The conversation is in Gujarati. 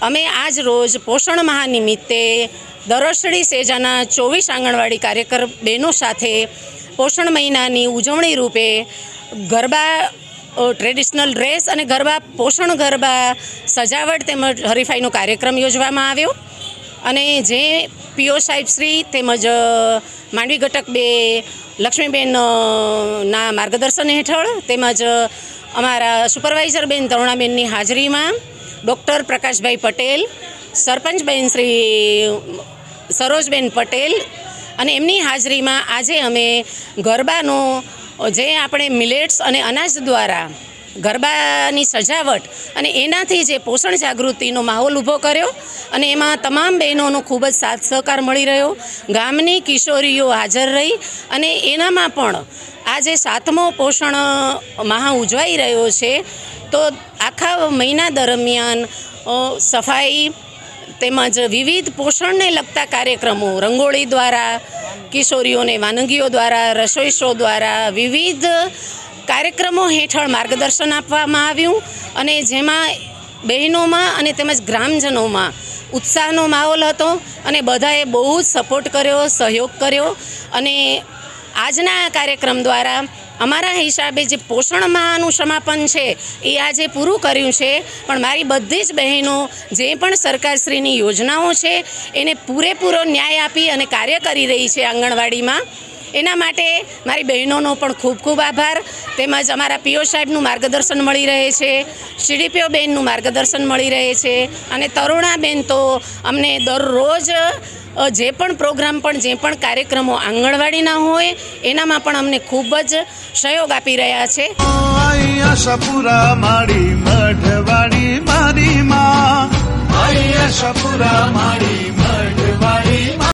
અમે આજ રોજ પોષણ માહ નિમિત્તે દરસડી સેજાના ચોવીસ આંગણવાડી કાર્યકર બહેનો સાથે પોષણ મહિનાની ઉજવણી રૂપે ગરબા ટ્રેડિશનલ ડ્રેસ અને ગરબા, પોષણ ગરબા સજાવટ તેમજ હરીફાઈનો કાર્યક્રમ યોજવામાં આવ્યો. અને જે પીઓ સાહેબ શ્રી તેમજ માંડવી ઘટક બે લક્ષ્મીબેન ના માર્ગદર્શન હેઠળ તેમજ અમારા સુપરવાઇઝર બેન તરુણાબેનની હાજરીમાં ડૉક્ટર પ્રકાશભાઈ પટેલ, સરપંચબેન શ્રી સરોજબેન પટેલ અને એમની હાજરીમાં આજે અમે ગરબાનો જે આપણે મિલેટ્સ અને અનાજ દ્વારા ગરબાની સજાવટ અને એનાથી જે પોષણ જાગૃતિનો માહોલ ઊભો કર્યો અને એમાં તમામ બહેનોનો ખૂબ જ સાથ સહકાર મળી રહ્યો. ગામની કિશોરીઓ હાજર રહી અને એનામાં પણ આજે સાતમો પોષણ મહા ઉજવાઈ રહ્યો છે. તો આખા મહિના દરમિયાન સફાઈ તેમજ વિવિધ પોષણને લગતા કાર્યક્રમો, રંગોળી દ્વારા, કિશોરીઓને વાનગીઓ દ્વારા, રસોઈ શો દ્વારા વિવિધ કાર્યક્રમો હેઠળ માર્ગદર્શન આપવામાં આવ્યું અને જેમાં બહેનોમાં અને તેમજ ગ્રામજનોમાં ઉત્સાહનો માહોલ હતો અને બધાએ બહુ જ સપોર્ટ કર્યો, સહયોગ કર્યો અને આજના કાર્યક્રમ દ્વારા અમારા હિસાબે જે પોષણ માહનું સમાપન છે, એ આજે પૂરું કર્યું છે. પણ મારી બધી જ બહેનો જે પણ સરકારશ્રીની યોજનાઓ છે, એને પૂરેપૂરો ન્યાય આપી અને કાર્ય કરી રહી છે આંગણવાડીમાં. એના માટે મારી બહેનોનો પણ ખૂબ ખૂબ આભાર. તેમજ અમારા પીઓ સાહેબનું માર્ગદર્શન મળી રહે છે સીડીપીઓ બેનનું માર્ગદર્શન મળી રહે છે અને તરુણાબેન તો અમને દરરોજ જે પણ પ્રોગ્રામ પણ, જે પણ કાર્યક્રમો આંગણવાડીના હોય, એનામાં પણ અમને ખૂબ જ સહયોગ આપી રહ્યા છે. મઢવાડી મારી માં.